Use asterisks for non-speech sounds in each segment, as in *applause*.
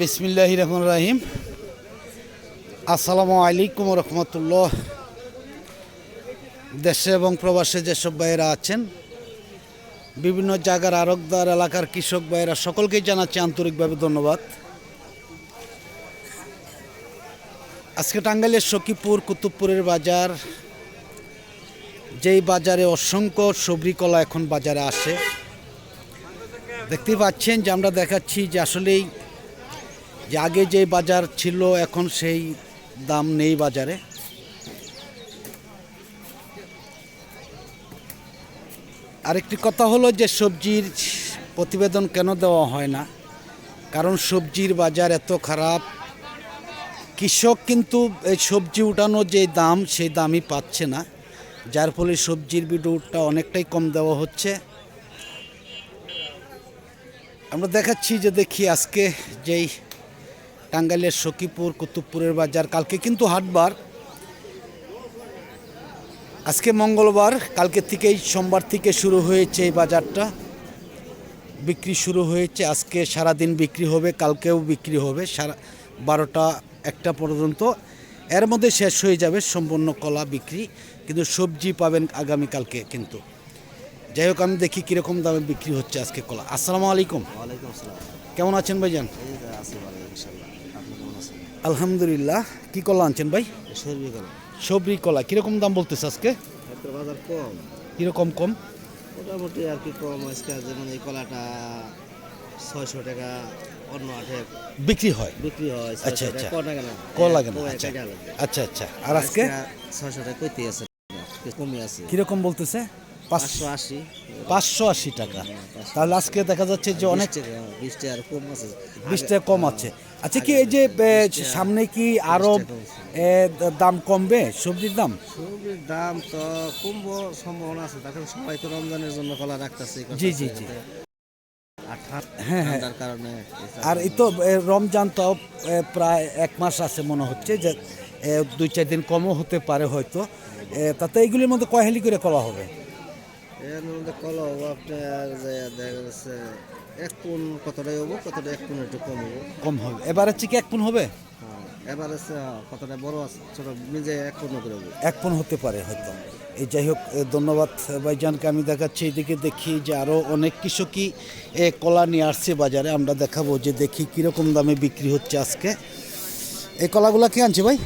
বিসমিল্লাহ রহমান রাহিম। আসসালামু আলাইকুম রহমতুল্লাহ। দেশে এবং প্রবাসে যেসব ভাইয়েরা আছেন, বিভিন্ন জায়গার আরকদার এলাকার কৃষক ভাইয়েরা, সকলকেই জানাচ্ছি আন্তরিকভাবে ধন্যবাদ। আজকে টাঙ্গাইলের সখীপুর, কুতুবপুরের বাজার যেই বাজারে অসংখ্য সবরি কলা এখন বাজারে আসে, দেখতেই পাচ্ছেন যে আমরা দেখাচ্ছি যে আসলেই যে আগে যে বাজার ছিল, এখন সেই দাম নেই বাজারে। আরেকটি কথা হলো যে সবজির প্রতিবেদন কেন দেওয়া হয় না? কারণ সবজির বাজার এত খারাপ। কৃষক কিন্তু এই সবজি উঠানো যে দাম, সেই দামই পাচ্ছে না। যার ফলে সবজির বিডুটা অনেকটাই কম দেওয়া হচ্ছে। আমরা দেখাচ্ছি যে দেখি আজকে যেই টাঙ্গাইলের সখীপুর, কুতুবপুরের বাজার, কালকে কিন্তু হাটবার। আজকে মঙ্গলবার, কালকে থেকেই সোমবার থেকে শুরু হয়েছে এই বাজারটা। বিক্রি শুরু হয়েছে, আজকে সারা দিন বিক্রি হবে, কালকেও বিক্রি হবে, সারা বারোটা একটা পর্যন্ত। এর মধ্যে শেষ হয়ে যাবে সম্পূর্ণ কলা বিক্রি। কিন্তু সবজি পাবেন আগামীকালকে কিন্তু। যাই হোক আমি দেখি কীরকম দামে বিক্রি হচ্ছে আজকে কলা। আসসালামু আলাইকুম। কেমন আছেন ভাইজান? এই যে আছি ভালো ইনশাল্লাহ আপনি কেমন আছেন? আলহামদুলিল্লাহ। কি কলা আনছেন ভাই? কেন সবরি কলা। কীরকম দাম বলতেছে আজকে? বাজার কম। কীরকম কম? মোটামুটি আর কি কম। আজকে যেমন এই কলাটা ছয়শো টাকা অন্য আঠে বিক্রি হয়? বিক্রি হয় আচ্ছা, আচ্ছা। কলা টাকা না ক আচ্ছা। আচ্ছা আচ্ছা। আর আজকে ছয়শো টাকা কইতে আছে। কমই আছে। কীরকম বলতেছে? পাঁচশো আশি। পাঁচশো আশি টাকা। তাহলে আজকে দেখা যাচ্ছে যে অনেক বিশ টাকা আর কম আছে। বিশ টাকা কম আছে। আচ্ছা কি এই যে সামনে কি আরও দাম কমবে? সবজির দাম? সবজির দাম তো কমবো সম্ভাবনা আছে। তখন সবাই তো রমজানের জন্য কলা রাখতেছে জি, জি, জি। আর হ্যাঁ, হ্যাঁ। ঠান্ডার কারণে আর এই তো রমজান তো প্রায় এক মাস আছে মনে হচ্ছে যে দুই চার দিন কমও হতে পারে হয়তো। তাতে এইগুলির মধ্যে কয় হেলি করে করা হবে? এর মধ্যে কলা হব আপনার দেখা যাচ্ছে এক কোন কতটাই হব কতটা এক কোন একটু কম হব। কম হবে। এবার হচ্ছে কি এক পুন হবে? হ্যাঁ এবার হ্যাঁ, কতটা বড় আছে ছোট নিজে এক কোন করে হব। এক পুন হতে পারে হয়তো। এই যাই হোক ধন্যবাদ ভাইজানকে। আমি দেখাচ্ছি এদিকে দেখি যে আরও অনেক কৃষকই এ কলা নিয়ে আসছে বাজারে। আমরা দেখাবো যে দেখি কীরকম দামে বিক্রি হচ্ছে আজকে। এই কলাগুলো কে আনছে ভাই?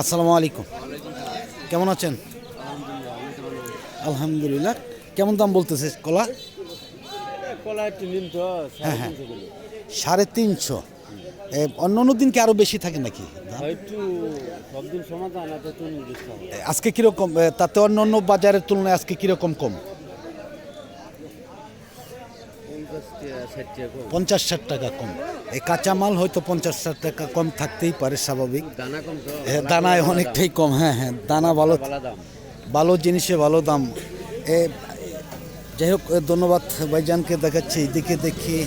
আসসালামু আলাইকুম। কেমন আছেন? আলহামদুলিল্লাহ। কেমন দাম বলতেছে কলা? কলা হ্যাঁ হ্যাঁ। সাড়ে তিনশো। অন্য অন্য দিন কি আরও বেশি থাকে নাকি? আজকে কীরকম তাতে অন্য অন্য বাজারের তুলনায় আজকে কীরকম কম? পঞ্চাশ ষাট টাকা কম। এই কাঁচামাল হয়তো পঞ্চাশ ষাট টাকা কম থাকতেই পারে স্বাভাবিক। দানা কম দানায় অনেকটাই কম হ্যাঁ হ্যাঁ দানা ভালো ভালো জিনিসে ভালো দাম। এ যাই হোক ধন্যবাদ ভাইজানকে দেখাচ্ছি এদিকে দেখি।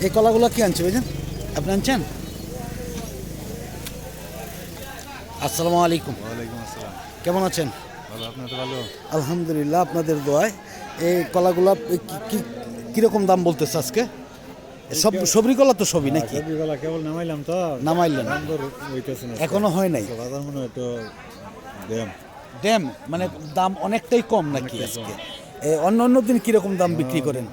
এই কলাগুলো কি আনছে ভাইজান? আপনি আনছেন? আসসালামু আলাইকুম। ওয়ালাইকুম আসসালাম। কেমন আছেন? ভালো ভালো? আলহামদুলিল্লাহ আপনাদের দোয়ায়। এই কলাগুলা কি- কি- কীরকম দাম বলতেছে আজকে? সব সবরি কলা তো সবই নাকি? সবজিগুলা কেবল নামাইলাম তো। হইতেছে এখনও হয় নাই? বাজার মনে হয় একটু দেম ড্যাম? মানে দাম অনেকটাই কম নাকি আজকে? অন্য অন্য দিন কীরকম দাম বিক্রি করেন?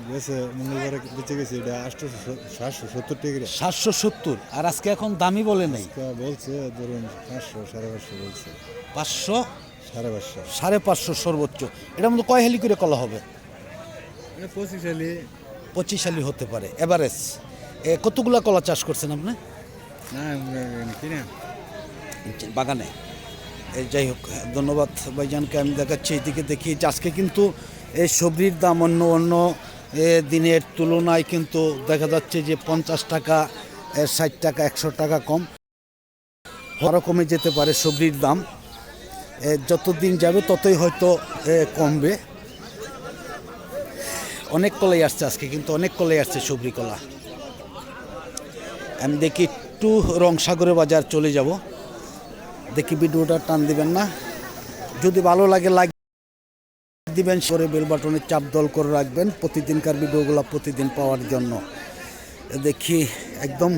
মঙ্গলবারে বেঁচে গেছে এটা আটশোশো সাতশো সত্তর টাকা সাতশো সত্তর। আর আজকে এখন দামই বলে নেই? তা বলছে ধরুন পাঁচশো সাড়ে পাঁচশো বলছে। পাঁচশো? সাড়ে পাঁচশো। সাড়ে পাঁচশো সর্বোচ্চ। এটার মধ্যে কয় হেলি করে কলা হবে? পঁচিশ সালে পঁচিশ হালি হতে পারে এভারেজ এ কতগুলা কলা চাষ করছেন আপনি? বাগানে। এই যাই হোক ধন্যবাদ ভাইজানকে আমি দেখাচ্ছি এদিকে দেখি আজকে কিন্তু এই সবজির দাম অন্য অন্য এ, দিনের তুলনায় কিন্তু দেখা যাচ্ছে যে পঞ্চাশ টাকা ষাট টাকা একশো টাকা কম। আরও কমে যেতে পারে সবজির দাম। যত দিন যাবে ততই হয়তো এ, কমবে। অনেক কলাই আসছে আজকে, কিন্তু অনেক কলাই আসছে সবরি কলা। আমি দেখি একটু রংসাগরে বাজার চলে যাব। দেখি ভিডিওটা টান দিবেন না। যদি ভালো লাগে লাইক দিবেন, সরে বেল বাটনে চাপ দল করে রাখবেন। প্রতিদিনকার ভিডিওগুলো প্রতিদিন পাওয়ার জন্য। দেখি, একদম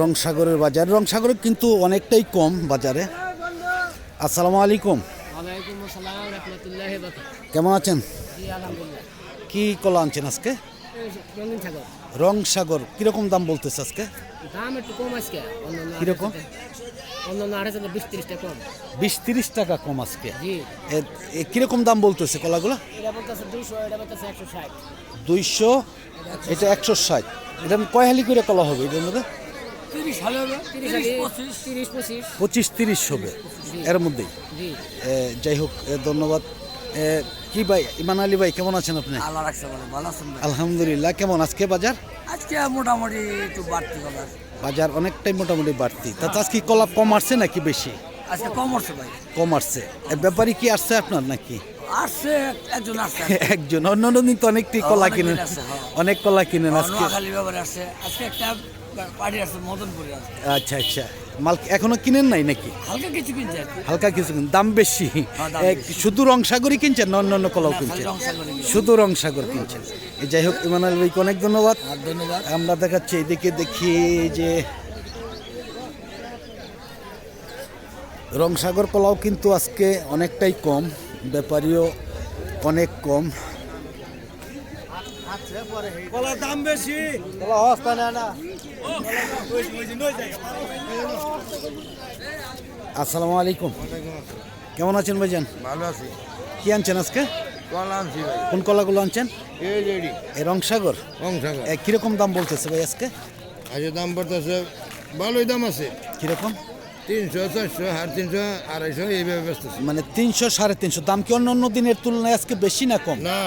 রংসাগরের বাজার। রংসাগরে কিন্তু অনেকটাই কম বাজারে। আসসালামু আলাইকুম। কেমন আছেন? কি কলা আনছেন আজকে? রংসাগর। কীরকম দাম বলতেছে আজকে? দাম একটু কম আজকে। কীরকম? বিশ তিরিশ টাকা কম আজকে? কীরকম দাম বলতেছে কলাগুলো? দুইশো এটা একশো ষাট। এটা কয় হালি করে কলা হবে এটার মধ্যে পঁচিশ। তিরিশ হবে। এর মধ্যেই। যাই হোক ধন্যবাদ। কি ভাই ইমান আলী ভাই কেমন আছেন আপনি? আলহামদুলিল্লাহ কেমন? আজকে বাজার? আজকে মোটামুটি একটু বাড়তি বাজার। অনেকটাই মোটামুটি বাড়তি। তাতে আজকে কলা কম আসছে নাকি বেশি? আজকে কম হচ্ছে ভাই। কম আসছে। এ, ব্যাপারী কি আসছে আপনার নাকি? আসছে একজন আসছে। *laughs* একজন। অন্য অন্য দিন তো অনেকটি কলা কিনেন। হ্যাঁ। অনেক কলা কিনেন আজকে। নোয়াখালী ব্যাপারে আসছে। আজকে একটা পার্টি আসছে মদনপুরে আসছে আচ্ছা আচ্ছা। মাল এখনও কিনেন নাই নাকি? হালকা কিছু কিনছে হালকা কিছু কিন- দাম বেশি। হ্যাঁ, শুধু রংসাগরই কিনছেন না অন্য অন্য কলাও কিনছেন। শুধু রংসাগর কিনছেন। যাই হোক ইমানুল ভাইকে অনেক ধন্যবাদ। ধন্যবাদ। আমরা দেখাচ্ছি এদিকে দেখি যে রংসাগর কলাও কিন্তু আজকে অনেকটাই কম ব্যাপারীও অনেক কম। আসসালামু আলাইকুম। কেমন আছেন ভাইজান? ভালো আছি। কি আনছেন আজকে? কলা আনছি ভাই। কোন কলাগুলো আনছেন? এই রংসাগর? এ, কীরকম দাম বলতেছে ভাই আজকে? আজকে দাম বলতেছে ভালোই দাম আছে। কীরকম? তিনশো চারশো সাড়ে তিনশো আড়াইশো এইভাবে ব্যস্ত মানে তিনশো সাড়ে তিনশো। দাম কি অন্য অন্য দিনের তুলনায় আজকে বেশি না কম? না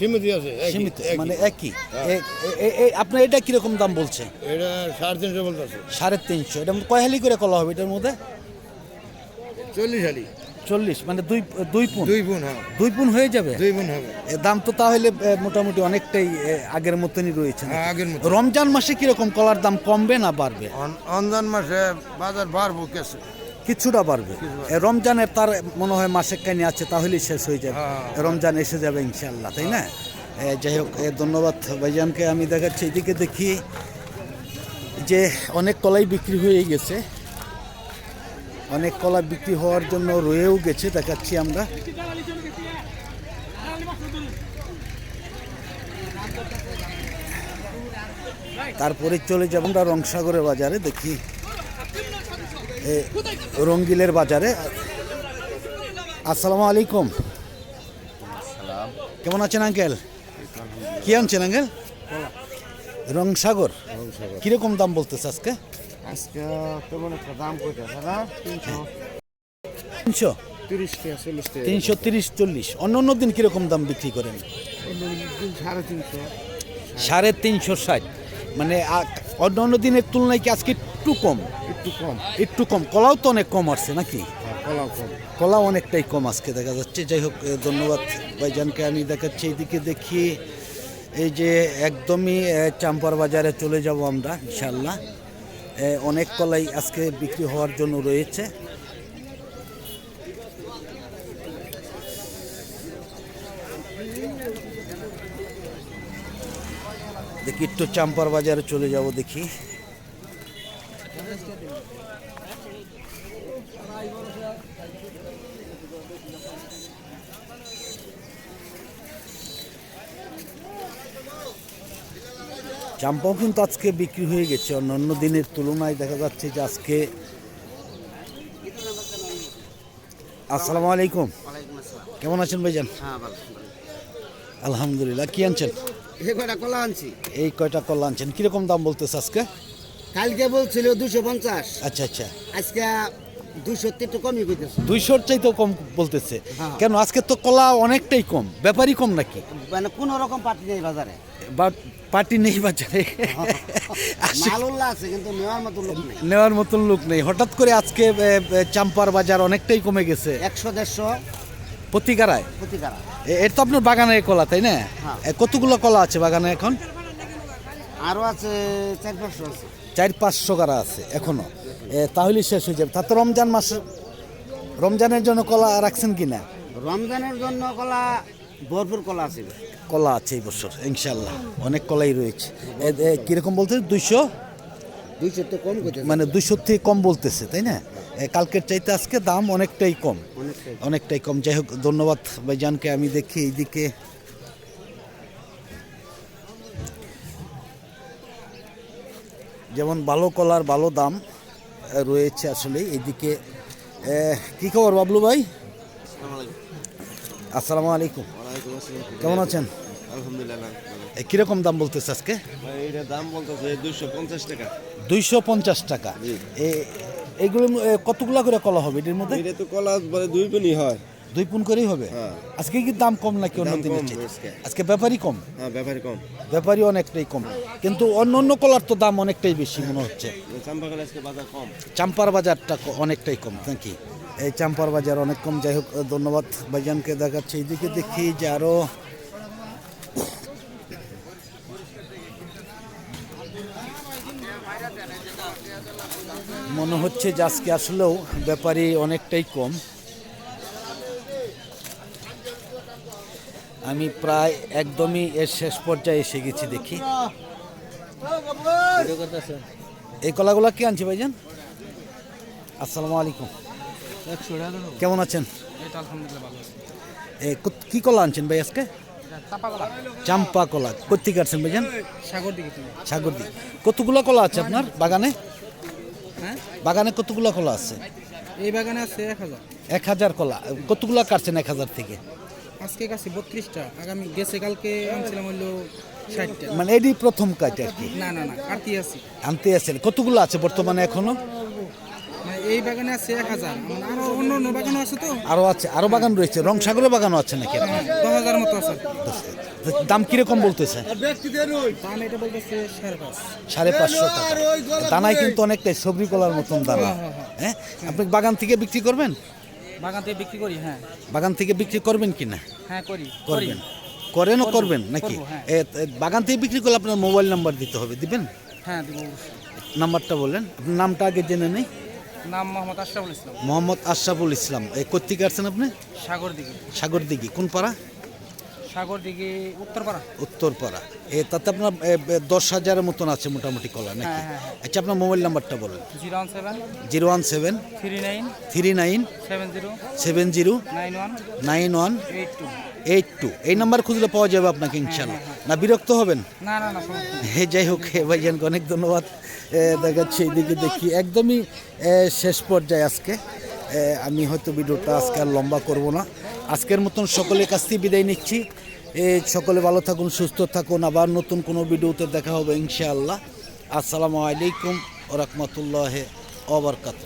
সীমিত আছে সীমিত মানে একই। এ- আপনার এটা কীরকম দাম বলছে? এটা সাড়ে তিনশো বলতেছে। সাড়ে তিনশো। এটা কয় হালি করে কলা হবে এটার মধ্যে? চল্লিশ হালি। চল্লিশ মানে দুই দুই পুন? দুই গুণ হ্যাঁ। দুই পুন হয়ে যাবে? দুই গুণ হবে। দাম তো তাহলে মোটামুটি অনেকটাই আগের মতনই রয়েছে হ্যাঁ, আগের মতো রমজান মাসে কীরকম কলার দাম কমবে না বাড়বে? রমজান মাসে বাজার বাড়বো কেসে। কিছুটা এ, রমজানের তার মনে হয় মাসে কানি আছে তাহলেই শেষ হয়ে যাবে। হ্যাঁ। রমজান এসে যাবে ইনশাল্লাহ তাই না? যাই হোক ধন্যবাদ ভাইজানকে। আমি দেখাচ্ছি এদিকে দেখি যে অনেক কলাই বিক্রি হয়ে গেছে। অনেক কলা বিক্রি হওয়ার জন্য রয়েও গেছে দেখাচ্ছি আমরা। তারপরে চলে যাব আমরা রংসাগরের বাজারে দেখি। রঙ্গিলের বাজারে। আসসালামু আলাইকুম। কেমন আছেন আঙ্কেল? কি আনছেন আঙ্কেল? রংসাগর। কীরকম দাম বলতেছে আজকে? আজকে কেমন একটা দাম কইতেছে না তিনশো তিনশো? তিরিশ চল্লিশ অন্য অন্য দিন কীরকম দাম বিক্রি করেন? সাড়ে তিনশো। সাড়ে তিনশো ষাট। মানে অন্য অন্য দিনের তুলনায় কি আজকে একটু কম একটু কম। একটু কম। কলাও তো অনেক কম আসছে নাকি? কলাও কম। কলা অনেকটাই কম আজকে দেখা যাচ্ছে। যাই হোক ধন্যবাদ ভাইজানকে। আমি দেখাচ্ছি এইদিকে দেখি এই যে একদমই চাম্পার বাজারে চলে যাব আমরা ইনশাল্লাহ অনেক কলাই আজকে বিক্রি হওয়ার জন্য রয়েছে। দেখি একটু চাম্পার বাজারে চলে যাব দেখি। চাম্পাও কিন্তু আজকে বিক্রি হয়ে গেছে। অন্যান্য দিনের তুলনায় দেখা যাচ্ছে যে আজকে আসসালামু আলাইকুম। কেমন আছেন ভাইজান? হ্যাঁ আলহামদুলিল্লাহ। কি আনছেন? এই কয়টা কলা আনছেন? কীরকম দাম বলতেছে আজকে? কালকে বলছিল দুশো পঞ্চাশ। আচ্ছা আচ্ছা। আজকে কমই কইতেছে। দুইশোর চাইতেও কম বলতেছে। হ্যাঁ। কেন? আজকে তো কলা অনেকটাই কম। ব্যাপারই কম নাকি? মানে কোনো রকম পার্টি নেই বাজারে। বা পার্টি নেই বাজারে। *laughs* আছে কিন্তু নেওয়ার মতো লোক নেই। নেওয়ার মতন লোক নেই। হঠাৎ করে আজকে চাম্পার বাজার অনেকটাই কমে গেছে। একশো দেড়শো। প্রতিকারায় প্রতিকার এ- এর তো আপনার বাগানের কলা তাই না? হ্যাঁ। কতগুলো কলা আছে বাগানে এখন? আরও আছে চার পাঁচশো আছে। চার পাঁচশো কারা আছে এখনও তাহলে শেষ হয়ে যাবে। তা তো রমজান মাস রমজানের জন্য কলা রাখছেন কি না? রমজানের জন্য কলা ভরপুর কলা আছে। কলা আছে এই বছর ইনশাল্লাহ অনেক কলাই রয়েছে। কীরকম বলতে দুইশো? দুইশো তো কম মানে দুইশো থেকে কম বলতেছে তাই না? কালকের চাইতে আজকে দাম অনেকটাই কম। অনেকটাই কম। যাই হোক ধন্যবাদ ভাইজানকে। আমি দেখি এইদিকে যেমন ভালো কলার ভালো দাম রয়েছে আসলে এদিকে কি খবর বাবলু ভাই? আসসালামু আলাইকুম। কেমন আছেন? আলহামদুলিল্লাহ কীরকম দাম বলতেছে আজকে? এইটা দাম বলতেছে দুইশো পঞ্চাশ টাকা। দুইশো পঞ্চাশ টাকা। এ এইগুলো কতগুলা করে কলা হবে এটির মধ্যে? এটা তো কলা বলে দুই গুণই হয়। দুই পুন করেই হবে। হ্যাঁ। আজকে কি দাম কম নাকি অন্য দিনের? আজকে। ব্যাপারই কম। হ্যাঁ ব্যাপারী কম। ব্যাপারই অনেকটাই কম। কিন্তু অন্য অন্য কলার তো দাম অনেকটাই বেশি মনে হচ্ছে। চাম্পার বাজারটা অনেকটাই কম নাকি এই চাম্পার বাজার অনেক কম। যাই হোক ধন্যবাদ ভাইজানকে দেখাচ্ছে। এইদিকে দেখি যে আরও মনে হচ্ছে যে আজকে আসলেও ব্যাপারই অনেকটাই কম। আমি প্রায় একদমই এর শেষ পর্যায়ে এসে গেছি দেখি। এই কলাগুলা কি আনছি ভাইজান? আসসালামু আলাইকুম। কেমন আছেন? কি কলা আনছেন ভাই আজকে? চাম্পা কলা। কোথেকে আসছেন ভাইজান? সাগর দিকে দিক কতগুলো কলা আছে আপনার বাগানে? হ্যাঁ বাগানে কতগুলো কলা আছে? এই বাগানে আছে এক হাজার। এক হাজার কলা। কতগুলো কাটছেন এক হাজার থেকে? আজকে কাছে বত্রিশটা আগামী গেছে কালকে আনছিলাম হইল ষাটটা। মানে এটি প্রথম কাজ আর কি? না না না কাটতি আছি। আনতে আছেন কতগুলো আছে বর্তমানে এখনও? মানে এই বাগানে আছে এক হাজার মানে আরও অন্য অন্য বাগানও আছে তো। আরও আছে আরও বাগান রয়েছে রং সাগরের বাগানও আছে নাকি আপনার? দশ হাজার মতো আছে। দাম কীরকম বলতেছে? দাম এটা বলতেছে সাড়ে পাঁচ সাড়ে পাঁচশো টাকা। দানায় কিন্তু অনেকটাই সবজি কলার মতন দানা। হ্যাঁ? আপনি বাগান থেকে বিক্রি করবেন? বাগান থেকে বিক্রি করি হ্যাঁ। বাগান থেকে বিক্রি করবেন কি না? হ্যাঁ করি। করবেন। করেনও করবেন নাকি? হ্যাঁ। বাগান থেকে বিক্রি করলে আপনার মোবাইল নাম্বার দিতে হবে দিবেন? হ্যাঁ দিব নাম্বারটা বললেন আপনার নামটা আগে জেনে নেই। নাম মোহাম্মদ আশরাফুল ইসলাম। মোহাম্মদ আশরাফুল ইসলাম। এই কোথেকে আসছেন আপনি? সাগর সাগরদিঘি। সাগর দিঘি কোন পাড়া? সাগর দিকে উত্তরপাড়া? উত্তরপাড়া। এ তাতে আপনার দশ হাজারের মতন আছে মোটামুটি কলা নাকি? হ্যাঁ, হ্যাঁ, আচ্ছা আপনার মোবাইল নাম্বারটা বলেন। Zero one seven. Zero one seven. Three nine. Three nine. Seven zero. Seven zero. Nine one. Nine one. Eight two. Eight two. এই নাম্বার খুঁজলে পাওয়া যাবে আপনাকে ইনশাল্লাহ না বিরক্ত হবেন? না না না হে যাই হোক হে ভাইজানকে অনেক ধন্যবাদ। দেখাচ্ছি এইদিকে দেখি। একদমই শেষ পর্যায়ে আজকে। আমি হয়তো ভিডিওটা আজকে আর লম্বা করব না। আজকের মতন সকলের কাছ থেকে বিদায় নিচ্ছি। সকলে ভালো থাকুন, সুস্থ থাকুন। আবার নতুন কোনো ভিডিওতে দেখা হবে ইনশাআল্লাহ। আসসালামু আলাইকুম ওরকমতুল্লাহ ওবরকাত